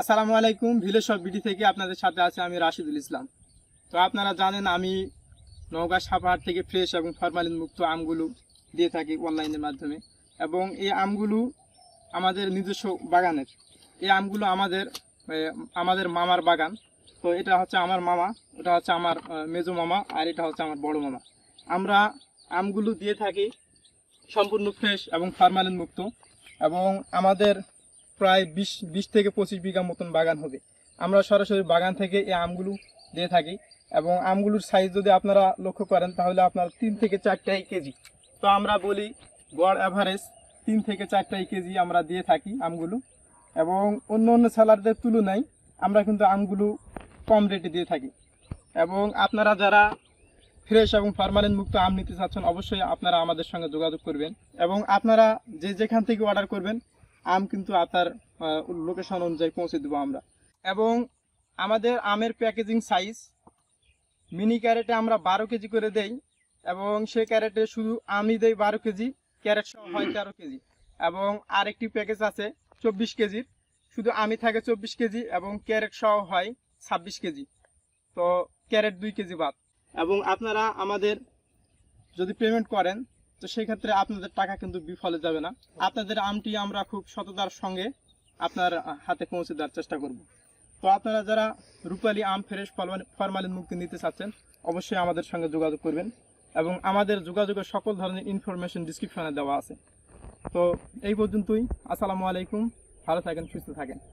আসসালামু আলাইকুম ভিলেসব বিটি থেকে আপনাদের সাথে আছে আমি রাশিদুল ইসলাম। তো আপনারা জানেন আমি নওগাঁ সাপাহাট থেকে ফ্রেশ এবং ফরমালিন মুক্ত আমগুলো দিয়ে থাকি অনলাইনের মাধ্যমে। এবং এই আমগুলো আমাদের নিজস্ব বাগানের। এই আমগুলো আমাদের আমাদের মামার বাগান। তো এটা হচ্ছে আমার মামা, ওটা হচ্ছে আমার মেজো মামা, আর এটা হচ্ছে আমার বড় মামা। আমরা আমগুলো দিয়ে থাকি সম্পূর্ণ ফ্রেশ এবং ফরমালিন মুক্ত। এবং আমাদের প্রায় বিশ বিশ থেকে পঁচিশ বিঘা মতন বাগান হবে। আমরা সরাসরি বাগান থেকে এই আমগুলো দিয়ে থাকি এবং আমগুলোর সাইজ যদি আপনারা লক্ষ্য করেন, তাহলে আপনার তিন থেকে চারটাই কেজি। তো আমরা বলি গড় অ্যাভারেজ তিন থেকে চারটাই কেজি আমরা দিয়ে থাকি আমগুলো এবং অন্য অন্য সেলারদের তুলনায় আমরা কিন্তু আমগুলো কম রেটে দিয়ে থাকি। এবং আপনারা যারা ফ্রেশ এবং পার্মানেন্ট মুক্ত আম নিতে চাচ্ছেন, অবশ্যই আপনারা আমাদের সঙ্গে যোগাযোগ করবেন এবং আপনারা যে যেখান থেকে অর্ডার করবেন আম কিন্তু আপনার লোকেশন অনুযায়ী পৌঁছে দেবো আমরা। এবং আমাদের আমের প্যাকেজিং সাইজ মিনি ক্যারেটে আমরা বারো কেজি করে দেই, এবং সে ক্যারেটে শুধু আমই দেই বারো কেজি, ক্যারেট সহ হয় তেরো কেজি। এবং আরেকটি প্যাকেজ আছে চব্বিশ কেজির শুধু আমি থাকে চব্বিশ কেজি, এবং ক্যারেট সহ হয় ছাব্বিশ কেজি। তো ক্যারেট দুই কেজি বাদ। এবং আপনারা আমাদের যদি পেমেন্ট করেন তো সেক্ষেত্রে আপনাদের টাকা কিন্তু বিফলে যাবে না। আপনাদের আমটি আমরা খুব সততার সঙ্গে আপনার হাতে পৌঁছে দেওয়ার চেষ্টা করব। তো আপনারা যারা রূপালী আম ফ্রেশ ফরমালিন মুক্তি নিতে চাচ্ছেন, অবশ্যই আমাদের সঙ্গে যোগাযোগ করবেন এবং আমাদের যোগাযোগের সকল ধরনের ইনফরমেশন ডিসক্রিপশনে দেওয়া আছে। তো এই পর্যন্তই। আসসালামু আলাইকুম। ভালো থাকেন, সুস্থ থাকেন।